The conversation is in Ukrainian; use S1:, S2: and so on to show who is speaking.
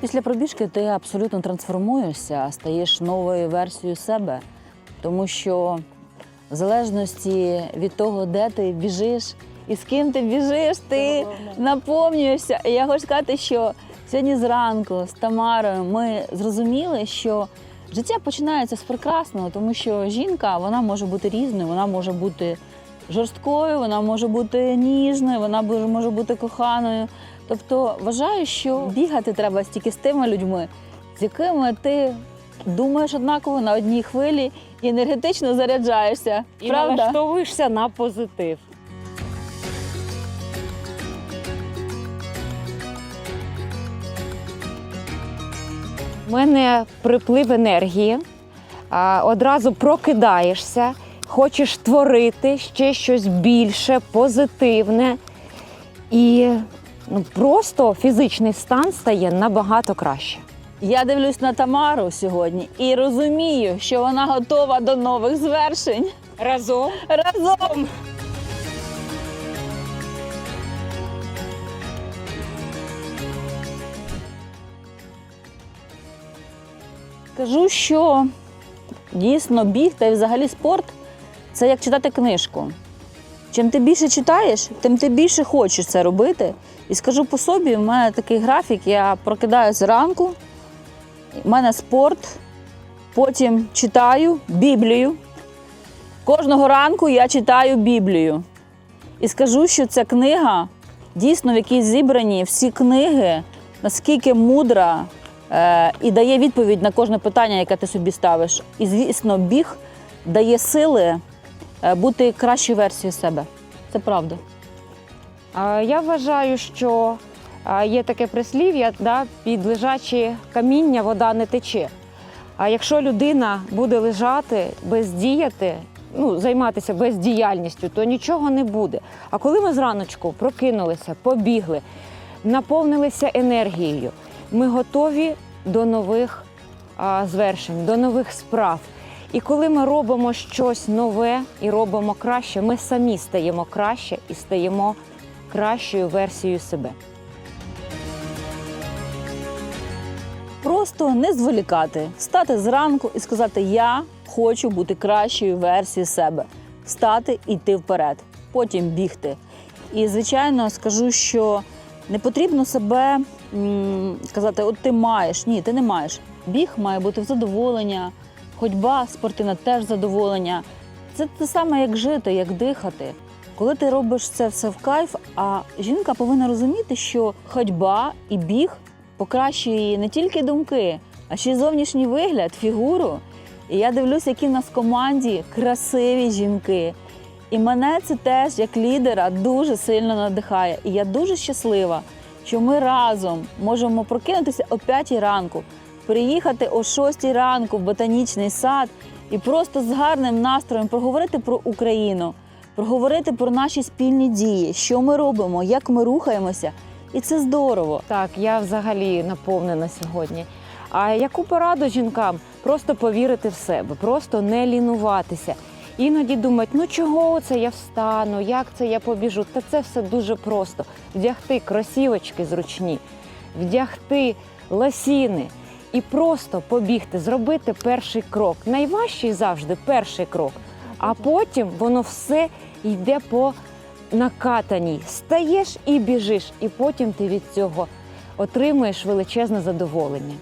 S1: Після пробіжки ти абсолютно трансформуєшся, стаєш новою версією себе, тому що в залежності від того, де ти біжиш і з ким ти біжиш, ти наповнюєшся. І я хочу сказати, що сьогодні зранку з Тамарою ми зрозуміли, що життя починається з прекрасного, тому що жінка вона може бути різною, вона може бути жорсткою, вона може бути ніжною, вона може бути коханою. Тобто вважаю, що бігати треба стільки з тими людьми, з якими ти думаєш однаково на одній хвилі і енергетично заряджаєшся.
S2: І
S1: Правда?
S2: налаштовуєшся на позитив. У мене приплив енергії, одразу прокидаєшся, хочеш творити ще щось більше, позитивне. І ну, просто фізичний стан стає набагато краще.
S1: Я дивлюсь на Тамару сьогодні і розумію, що вона готова до нових звершень.
S2: Разом
S1: Разом Кажу, що дійсно біг та й взагалі спорт це як читати книжку. Чим ти більше читаєш, тим ти більше хочеш це робити. І скажу по собі, в мене такий графік, я прокидаюся зранку, в мене спорт, потім читаю Біблію. Кожного ранку я читаю Біблію. І скажу, що ця книга дійсно, в якій зібрані всі книги, наскільки мудра е, і дає відповідь на кожне питання, яке ти собі ставиш. І, звісно, біг дає сили бути кращою версією себе. Це правда.
S2: Я вважаю, що є таке прислів'я, да, під лежачі каміння вода не тече. А якщо людина буде лежати, бездіяти, ну, займатися бездіяльністю, то нічого не буде. А коли ми зраночку прокинулися, побігли, наповнилися енергією, ми готові до нових а, звершень, до нових справ. І коли ми робимо щось нове і робимо краще, ми самі стаємо краще і стаємо кращою версією себе.
S1: Просто не зволікати, встати зранку і сказати: Я хочу бути кращою версією себе. Встати і йти вперед, потім бігти. І, звичайно, скажу, що не потрібно себе м, сказати, от ти маєш. Ні, ти не маєш. Біг має бути в задоволення, ходьба спортивна теж задоволення. Це те саме, як жити, як дихати. Коли ти робиш це все в кайф, а жінка повинна розуміти, що ходьба і біг покращує її не тільки думки, а ще й зовнішній вигляд, фігуру. І я дивлюся, які в нас в команді красиві жінки. І мене це теж як лідера дуже сильно надихає. І я дуже щаслива, що ми разом можемо прокинутися о 5 ранку, приїхати о 6 ранку в ботанічний сад і просто з гарним настроєм проговорити про Україну, проговорити про наші спільні дії, що ми робимо, як ми рухаємося. І це здорово.
S2: Так, я взагалі наповнена сьогодні. А яку пораду жінкам? Просто повірити в себе, просто не лінуватися. Іноді думають, ну чого це я встану, як це я побіжу? Та це все дуже просто. Вдягти кросівочки зручні, вдягти ласіни і просто побігти, зробити перший крок. Найважчий завжди перший крок, а потім воно все йде по накатаній. Стаєш і біжиш, і потім ти від цього отримуєш величезне задоволення.